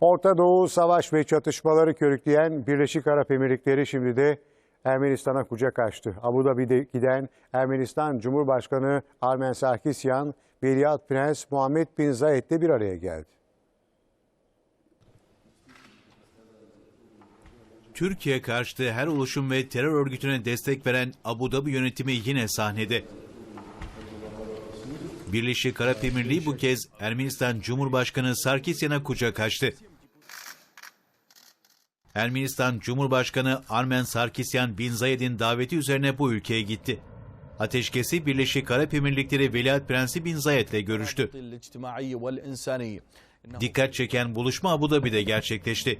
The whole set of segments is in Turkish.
Orta Doğu savaş ve çatışmaları körükleyen Birleşik Arap Emirlikleri şimdi de Ermenistan'a kucak açtı. Abu Dhabi'de giden Ermenistan Cumhurbaşkanı Armen Sarkisyan, Veliaht Prens Muhammed Bin Zayed'le bir araya geldi. Türkiye karşıtı her oluşum ve terör örgütüne destek veren Abu Dhabi yönetimi yine sahnede. Birleşik Arap Emirliği bu kez Ermenistan Cumhurbaşkanı Sarkisyan'a kucak açtı. Ermenistan Cumhurbaşkanı Armen Sarkisyan Bin Zayed'in daveti üzerine bu ülkeye gitti. Ateşkesi Birleşik Arap Emirlikleri Veliaht Prensi Bin Zayed'le görüştü. Dikkat çeken buluşma Abu Dhabi'de gerçekleşti.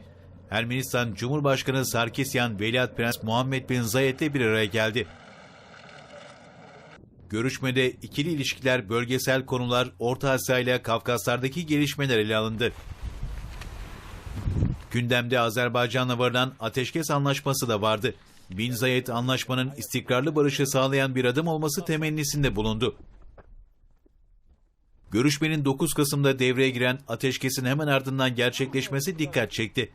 Ermenistan Cumhurbaşkanı Sarkisyan Veliaht Prens Muhammed Bin Zayed'le bir araya geldi. Görüşmede ikili ilişkiler, bölgesel konular, Orta Asya ile Kafkaslardaki gelişmeler ele alındı. Gündemde Azerbaycan'la varılan ateşkes anlaşması da vardı. Bin Zayed anlaşmanın istikrarlı barışı sağlayan bir adım olması temennisinde bulundu. Görüşmenin 9 Kasım'da devreye giren ateşkesin hemen ardından gerçekleşmesi dikkat çekti.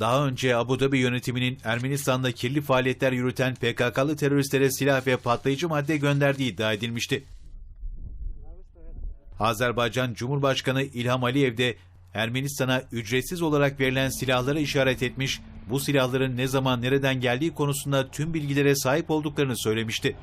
Daha önce Abu Dhabi yönetiminin Ermenistan'da kirli faaliyetler yürüten PKK'lı teröristlere silah ve patlayıcı madde gönderdiği iddia edilmişti. Azerbaycan Cumhurbaşkanı İlham Aliyev de Ermenistan'a ücretsiz olarak verilen silahlara işaret etmiş, bu silahların ne zaman nereden geldiği konusunda tüm bilgilere sahip olduklarını söylemişti.